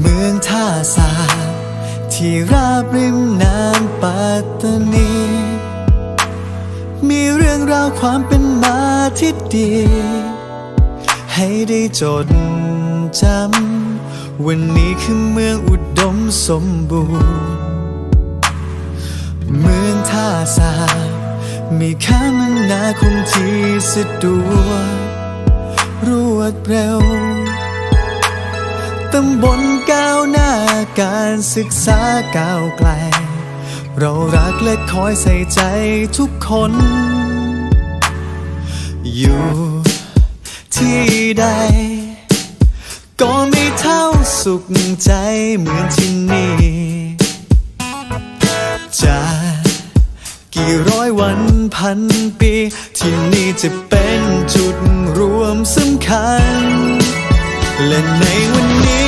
เมืองท่าซาที่ราบริมน้ำปัตตานี มีเรื่องราวความเป็นมาที่ดี ให้ได้จดจำ วันนี้คือเมืองอุดมสมบูรณ์ เมืองท่าสามีค่ามันาคมที่สะดวกรวดเร็ว ตำบลก้าวหน้าการศึกษาก้าวไกล เรารักและคอยใส่ใจทุกคน อยู่ที่ใด ก็ไม่เท่าสุขใจเหมือนที่นี่จะกี่ร้อยวันพันปี ที่นี่จะเป็นจุดรวมสำคัญ และในวันนี้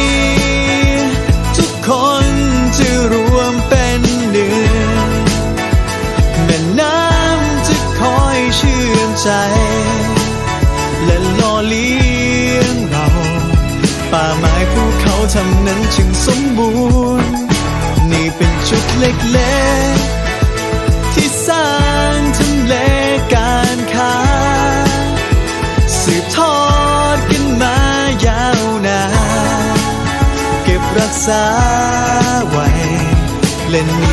แ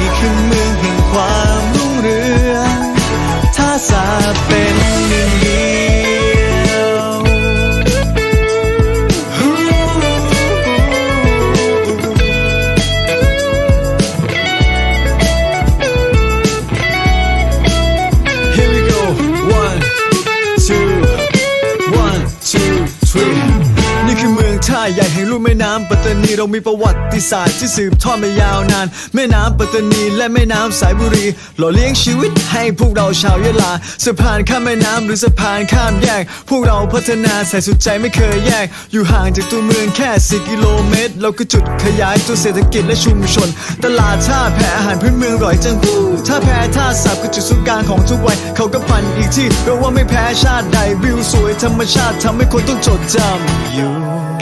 ตตานีเรามีประวัติศาสตร์ที่สืบทอดมายาวนาน แม่น้ำปัตตานีและแม่น้ำสายบุรี หล่อเลี้ยงชีวิตให้พวกเราชาวยะลาสะพานข้ามแม่น้ำหรือสะพานข้ามแยก พวกเราพัฒนาใส่สุดใจไม่เคยแยก อยู่ห่างจากตัวเมืองแค่ 4 กิโลเมตร เราก็จุดขยายตัวเศรษฐกิจและชุมชน ตลาดท่าแพอาหารพื้นเมืองอร่อยจังฮู้ท่าแพท่าสับก็จุดศูนย์กลางของทุกวัยเขาก็พันอีกที่เราว่าไม่แพ้ชาติใดวิวสวยธรรมชาติทำให้คนต้องจดจำอยู่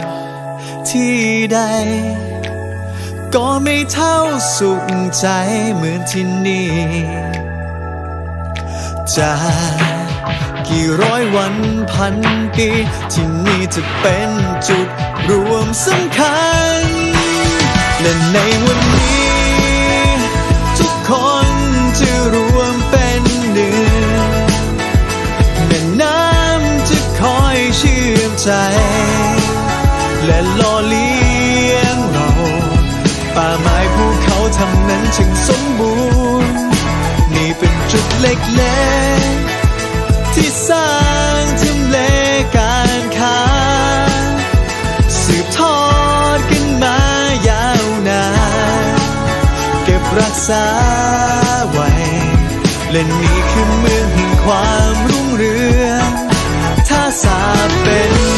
ที่ใด ก็ไม่เท่าสุขใจเหมือนที่นี่จะกี่ร้อยวันพันปี ที่นี่จะเป็นจุดรวมสำคัญ และในวันนี้ำนั้นจึงสมบูรณ์ นี่เป็นจุดเล็กๆ ที่สร้างทำเลการค้า สืบทอดกันมายาวนานเก็บรักษาไว้ และนี่คือเมืองแห่งความรุ่งเรือง ถ้าสาเป็น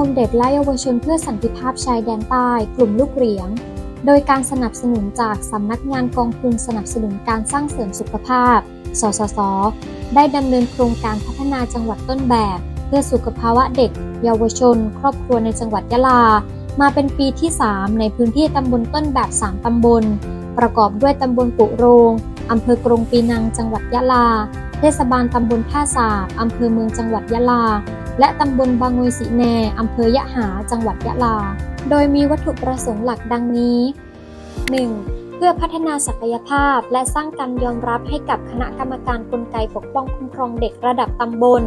มาคมเด็กและเยาวชนเพื่อสันติภาพชายแดนใต้ กลุ่มลูกเหรียงโดยการสนับสนุนจากสำนักงานกองทุนสนับสนุนการสร้างเสริมสุขภาพ สสส ได้ดำเนินโครงการพัฒนาจังหวัดต้นแบบ เพื่อสุขภาวะเด็ก เยาวชน ครอบครัวในจังหวัดยะลา มาเป็นปีที่ 3 ในพื้นที่ตำบลต้นแบบ 3 ตำบล ประกอบด้วยตำบลปุโรงอำเภอกรงปีนัง จังหวัดยะลา เทศบาลตำบลท่าสาบอำเภอเมืองจังหวัดยะลา และตำบลบางงวยสีแนอำเภอยะหา จังหวัดยะลา โดยมีวัตถุประสงค์หลักดังนี้ 1. เพื่อพัฒนาศักยภาพ และสร้างการยอมรับให้กับคณะกรรมการกลไกปกป้องคุ้มครองเด็กระดับตำบล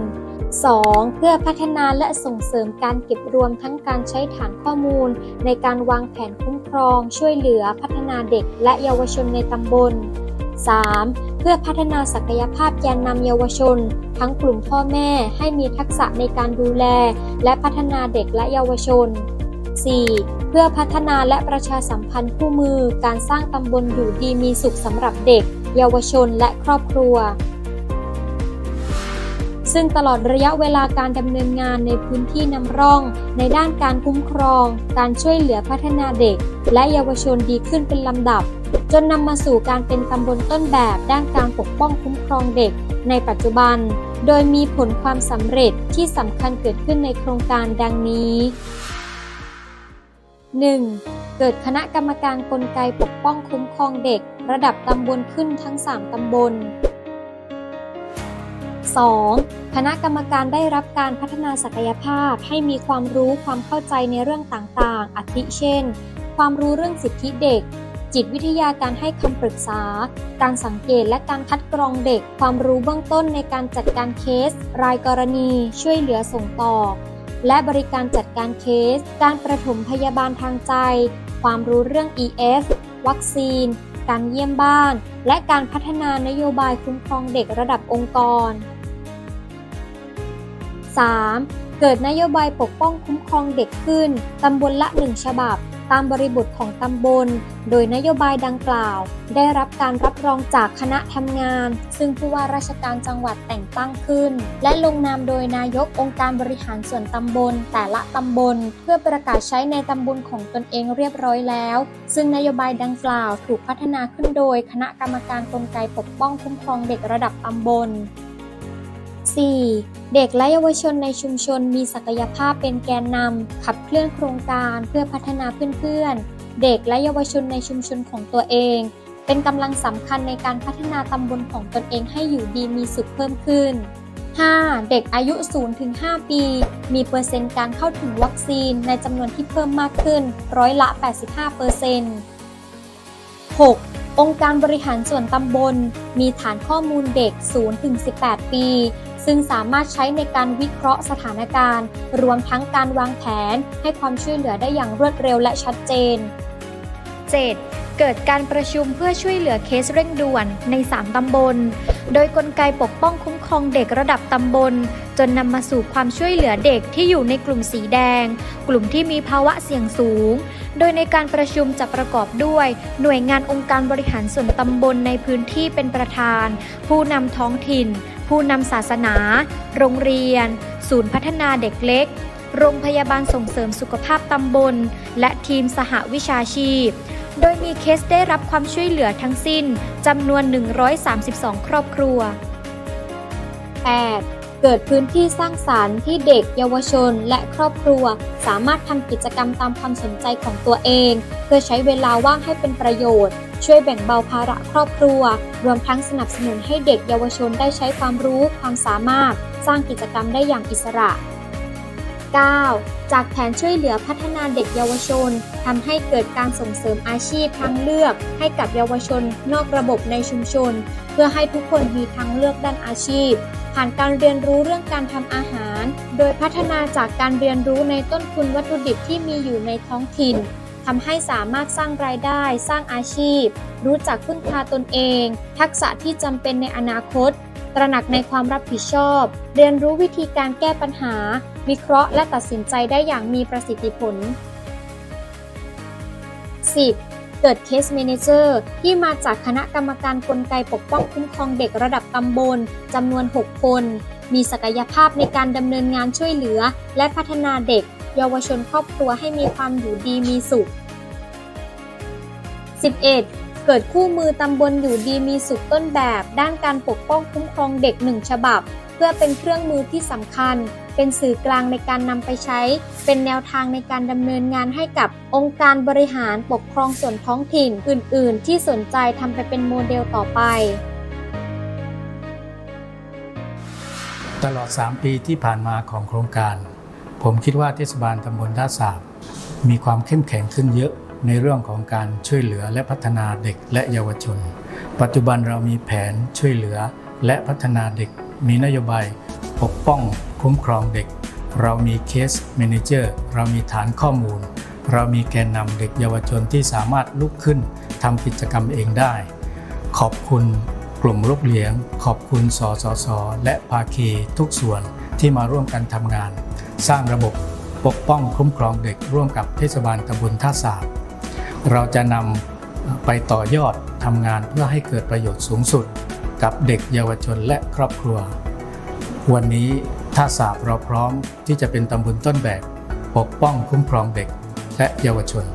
2. เพื่อพัฒนาและส่งเสริมการเก็บรวมทั้งการใช้ฐานข้อมูล ในการวางแผนคุ้มครอง ช่วยเหลือพัฒนาเด็กและเยาวชนในตำบล 3. เพื่อพัฒนาศักยภาพแกนนำเยาวชน ทั้งกลุ่มพ่อแม่ให้มีทักษะในการดูแล และพัฒนาเด็กและเยาวชน 4. เพื่อพัฒนาและประชาสัมพันธ์คู่มือการสร้างตำบลอยู่ดีมีสุขสำหรับเด็ก เยาวชนและครอบครัว ซึ่งตลอดระยะเวลาการดำเนินงานในพื้นที่นำร่อง ในด้านการคุ้มครอง การช่วยเหลือพัฒนาเด็ก และเยาวชนดีขึ้นเป็นลำดับ จนนำมาสู่การเป็นตำบลต้นแบบด้านการปกป้องคุ้มครองเด็กในปัจจุบัน โดยมีผลความสำเร็จที่สำคัญเกิดขึ้นในโครงการดังนี้ 1. เกิดคณะกรรมการกลไกปกป้องคุ้มครองเด็ก ระดับตำบลขึ้นทั้ง 3 ตำบล 2. คณะกรรมการได้รับการพัฒนาศักยภาพให้มีความรู้ความเข้าใจในเรื่องต่างๆอาทิเช่น ความรู้เรื่องสิทธิเด็ก จิตวิทยาการให้คำปรึกษา การสังเกตและการคัดกรองเด็ก ความรู้เบื้องต้นในการจัดการเคส รายกรณี ช่วยเหลือส่งต่อ และบริการจัดการเคส การประถมพยาบาลทางใจ ความรู้เรื่อง EF วัคซีน การเยี่ยมบ้าน และการพัฒนานโยบายคุ้มครองเด็กระดับองค์กร 3. เกิดนโยบายปกป้องคุ้มครองเด็กขึ้น ตำบลละ 1 ฉบับ ตามบริบทของตำบล โดยนโยบายดังกล่าว ได้รับการรับรองจากคณะทำงาน ซึ่งผู้ว่าราชการจังหวัดแต่งตั้งขึ้น และลงนามโดยนายกองค์การบริหารส่วนตำบล แต่ละตำบล เพื่อประกาศใช้ในตำบลของตนเองเรียบร้อยแล้ว ซึ่งนโยบายดังกล่าวถูกพัฒนาขึ้นโดย คณะกรรมการกลไกปกป้องคุ้มครองเด็กระดับตำบล 4. เด็กและเยาวชนในชุมชนมีศักยภาพเป็นแกนนำขับเคลื่อนโครงการเพื่อพัฒนาเพื่อนๆ เด็กและเยาวชนในชุมชนของตัวเอง เป็นกำลังสำคัญในการพัฒนาตำบลของตนเองให้อยู่ดีมีสุขเพิ่มขึ้น 5. เด็กอายุ 0-5 ปี มีเปอร์เซ็นต์การเข้าถึงวัคซีนในจำนวนที่เพิ่มมากขึ้น ร้อยละ 85เปอร์เซ็นต์ 6. องค์การบริหารส่วนตำบล มีฐานข้อมูลเด็ก 0-18 ปี ซึ่งสามารถใช้ในการวิเคราะห์สถานการณ์ รวมทั้งการวางแผน ให้ความช่วยเหลือได้อย่างรวดเร็วและชัดเจน 7. เกิดการประชุมเพื่อช่วยเหลือเคสเร่งด่วนใน 3 ตำบล โดยกลไกปกป้องคุ้มครองเด็กระดับตำบล จนนำมาสู่ความช่วยเหลือเด็กที่อยู่ในกลุ่มสีแดง กลุ่มที่มีภาวะเสี่ยงสูง โดยในการประชุมจะประกอบด้วย หน่วยงานองค์การบริหารส่วนตำบลในพื้นที่เป็นประธาน ผู้นำท้องถิ่น ผู้นำศาสนา โรงเรียน ศูนย์พัฒนาเด็กเล็ก โรงพยาบาลส่งเสริมสุขภาพตำบล และทีมสหวิชาชีพ โดยมีเคสได้รับความช่วยเหลือทั้งสิ้นจำนวน 132 ครอบครัว 8. เกิดพื้นที่สร้างสารรค์ที่เด็กเยาวชนและครอบครัว สามารถทำกิจกรรมตามความสนใจของตัวเอง เพื่อใช้เวลาว่างให้เป็นประโยชน์ ช่วยแบ่งเบาภาระครอบครัว รวมทั้งสนับสนุนให้เด็กเยาวชนได้ใช้ความรู้ความสามารถ สร้างกิจกรรมได้อย่างอิสระ 9. จากแผนช่วยเหลือพัฒนาเด็กเยาวชนทำให้เกิดการส่งเสริมอาชีพทางเลือก ให้กับเยาวชน นอกระบบในชุมชน เพื่อให้ทุกคนมีทางเลือกด้านอาชีพ ผ่านการเรียนรู้เรื่องการทำอาหาร โดยพัฒนาจากการเรียนรู้ในต้นทุนวัตถุดิบที่มีอยู่ในท้องถิ่นทำให้สามารถสร้างรายได้ สร้างอาชีพ รู้จักพึ่งพาตนเอง ทักษะที่จำเป็นในอนาคต ตระหนักในความรับผิดชอบ เรียนรู้วิธีการแก้ปัญหา วิเคราะห์และตัดสินใจได้อย่างมีประสิทธิผล 10. เกิดเคส a ม a เจอร์ที่มาจากคณะกรรมการกลไกปกป้องคุ้มครองเด็กระดับตำบลจำนวน 6 คน มีศักยภาพในการดำเนินงานช่วยเหลือ และพัฒนาเด็ก เยาวชนครอบครัวให้มีความอยู่ดีมีสุข 11. เกิดคู่มือตำบลอยู่ดีมีสุขต้นแบบ ด้านการปกป้องคุ้มครองเด็กหนึ่งฉบับ เพื่อเป็นเครื่องมือที่สำคัญ เป็นสื่อกลางในการนำไปใช้ เป็นแนวทางในการดำเนินงานให้กับองค์การบริหารปกครองส่วนท้องถิ่นอื่น ๆ ที่สนใจทำไปเป็นโมเดลต่อไป ตลอด 3 ปีที่ผ่านมาของโครงการ ผมคิดว่าเทศบาลตำบลท่าสาบมีความเข้มแข็งขึ้นเยอะในเรื่องของการช่วยเหลือและพัฒนาเด็กและเยาวชน ปัจจุบันเรามีแผนช่วยเหลือและพัฒนาเด็กมีนโยบาย ปกป้องคุ้มครองเด็ก เรามีเคส m ม n เจอร์เรามีฐานข้อมูล เรามีแกนนำเด็กเยาวชนที่สามารถลุกขึ้นทำกิจกรรมเองได้ ขอบคุณกลุ่มลูกเลี้ยง ขอบคุณสสส และภาคีทุกส่วนที่มาร่วมกันทำงาน สร้างระบบปกป้องคุ้มครองเด็กร่วมกับเทศบาลตำบลท่าสาบเราจะนำไปต่อยอดทำงานเพื่อให้เกิดประโยชน์สูงสุด กับเด็กเยาวชนและครอบครัว วันนี้ท่าสาบเราพร้อมที่จะเป็นตำบลต้นแบบ ปกป้องคุ้มครองเด็กและเยาวชน